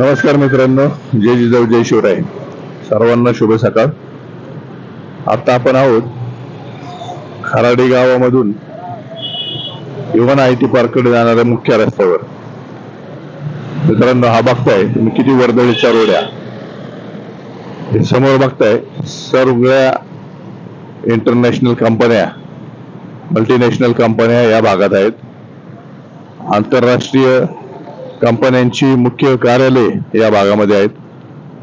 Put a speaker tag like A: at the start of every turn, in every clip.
A: नमस्कार मित्रांनो जय जिजाऊ जय शिवराय. सर्वांना शुभ सकाळ. आता आपण आहोत खराडी गावामधून युवन आय टी पार्ककडे जाणाऱ्या मुख्य रस्त्यावर. मित्रांनो हा बघताय तुम्ही किती वर्दळीच्या रोड्या. समोर बघताय सगळ्या इंटरनॅशनल कंपन्या मल्टीनॅशनल कंपन्या या भागात आहेत. आंतरराष्ट्रीय कंपन्यांची मुख्य कार्यालय या भागामध्ये आहेत.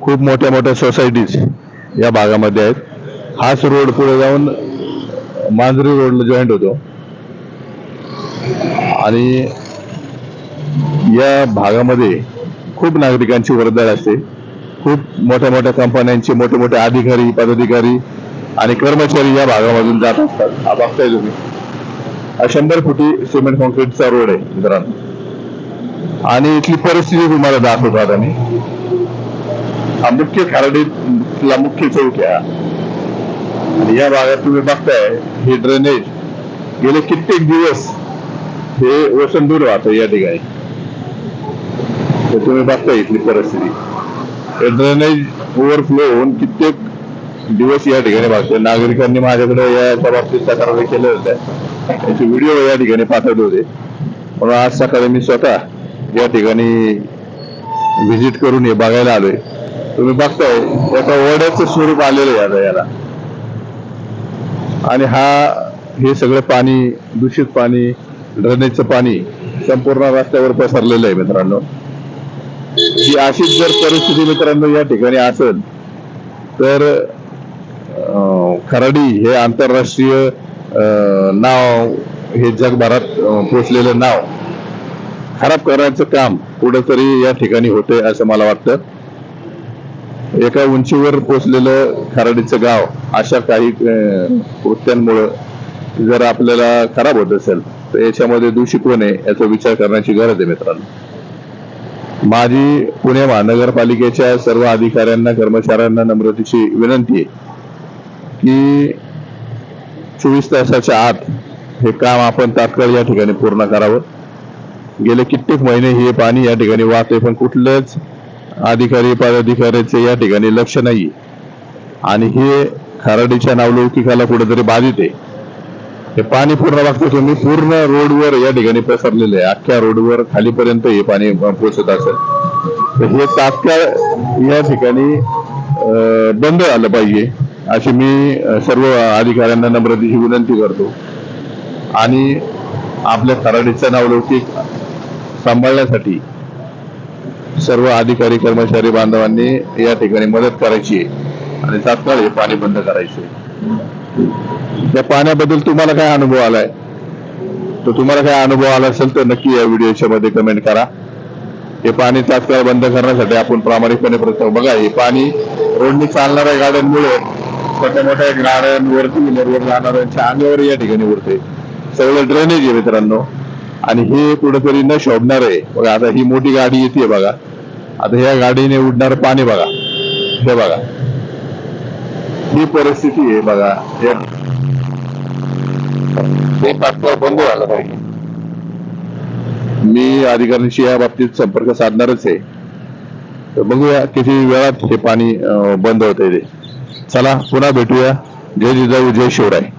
A: खूप मोठ्या मोठ्या सोसायटीज या भागामध्ये आहेत. हाच रोड पुढे जाऊन मांजरी रोडला जॉईंट होतो. आणि या भागामध्ये खूप नागरिकांची वर्दळ असते. खूप मोठ्या मोठ्या कंपन्यांचे मोठे मोठे अधिकारी पदाधिकारी आणि कर्मचारी या भागामधून जात असतात. हा बघताय तुम्ही. हा शंभर फुटी सिमेंट कॉन्क्रीटचा रोड आहे मित्रांनो. आणि इथली परिस्थिती तुम्हाला दाखवतो आता मी हा मुख्य खराडीतला मुख्य चौक आणि या भागात तुम्ही बघताय हे ड्रेनेज गेले कित्येक दिवस हे वसन दूर वाहत या ठिकाणी. तुम्ही बघताय इथली परिस्थिती. हे ड्रेनेज ओव्हरफ्लो होऊन कित्येक दिवस या ठिकाणी बघतोय नागरिकांनी माझ्याकडे याच्या बाबतीत तक्रारी केल्या होत्या. त्याचे व्हिडिओ या ठिकाणी पाठवले होते. म्हणून आज सकाळी मी स्वतः या ठिकाणी व्हिजिट करून हे बघायला आलोय. तुम्ही बघताय एका ओढ्याचं स्वरूप आलेलं आहे आता याला. आणि हा हे सगळं पाणी दूषित पाणी ड्रेनेजचं पाणी संपूर्ण रस्त्यावर पसरलेलं आहे मित्रांनो. ही अशीच जर परिस्थिती मित्रांनो या ठिकाणी असेल तर खराडी हे आंतरराष्ट्रीय अं, नाव हे जगभरात पोचलेलं नाव खराब करण्याचं काम कुठंतरी या ठिकाणी होते असं मला वाटतं. एका उंचीवर पोचलेलं खराडीचं गाव अशा काही कृत्यांमुळं जर आपल्याला खराब होत असेल तर याच्यामध्ये दूषित होणे आहे याचा विचार करण्याची गरज आहे मित्रांनो. माझी पुणे महानगरपालिकेच्या सर्व अधिकाऱ्यांना कर्मचाऱ्यांना नम्रतेची विनंती आहे की चोवीस तासाच्या आत हे काम आपण तात्काळ या ठिकाणी पूर्ण करावं. गेले कित्येक महिने हे पाणी या ठिकाणी वाहते पण कुठलंच अधिकारी पदाधिकाऱ्याचे या ठिकाणी लक्ष नाही. आणि हे खराडीच्या नावलौकिकाला कुठेतरी बाधित आहे. हे पाणी पूर्ण बघतो तुम्ही पूर्ण रोडवर या ठिकाणी पसरलेलं आहे. अख्ख्या रोडवर खालीपर्यंत हे पाणी पोचत असेल. तर हे तात्काळ या ठिकाणी बंद झालं पाहिजे अशी मी सर्व अधिकाऱ्यांना नम्रतेची विनंती करतो. आणि आपल्या खराडीचं नावलौकिक सांभाळण्यासाठी सर्व अधिकारी कर्मचारी बांधवांनी या ठिकाणी मदत करायची आहे. आणि तात्काळ हे पाणी बंद करायचे त्या पाण्याबद्दल तुम्हाला काय अनुभव आलाय? तर तुम्हाला काय अनुभव आला असेल तर नक्की या व्हिडिओच्या मध्ये कमेंट करा. हे पाणी तात्काळ बंद करण्यासाठी आपण प्रामाणिकपणे प्रयत्न बघा हे पाणी रोडनी चालणाऱ्या गाड्यांमुळे छोट्या मोठ्या गाड्यांवरती जाणाऱ्यांच्या अंगावर या ठिकाणी उरते सगळं ड्रेनेज आहे मित्रांनो. आणि हे कुठेतरी न शोभणार आहे. बघा आता ही मोठी गाडी येते बघा. आता ह्या गाडीने उडणार पाणी बघा. हे बघा. ही परिस्थिती आहे बघा. हे बंद झालं पाहिजे. मी अधिकाऱ्यांशी या बाबतीत संपर्क साधणारच आहे. तर बघूया किती वेळात हे पाणी बंद होतंय ते. चला पुन्हा भेटूया. जय जिजाऊ जय शिवराय.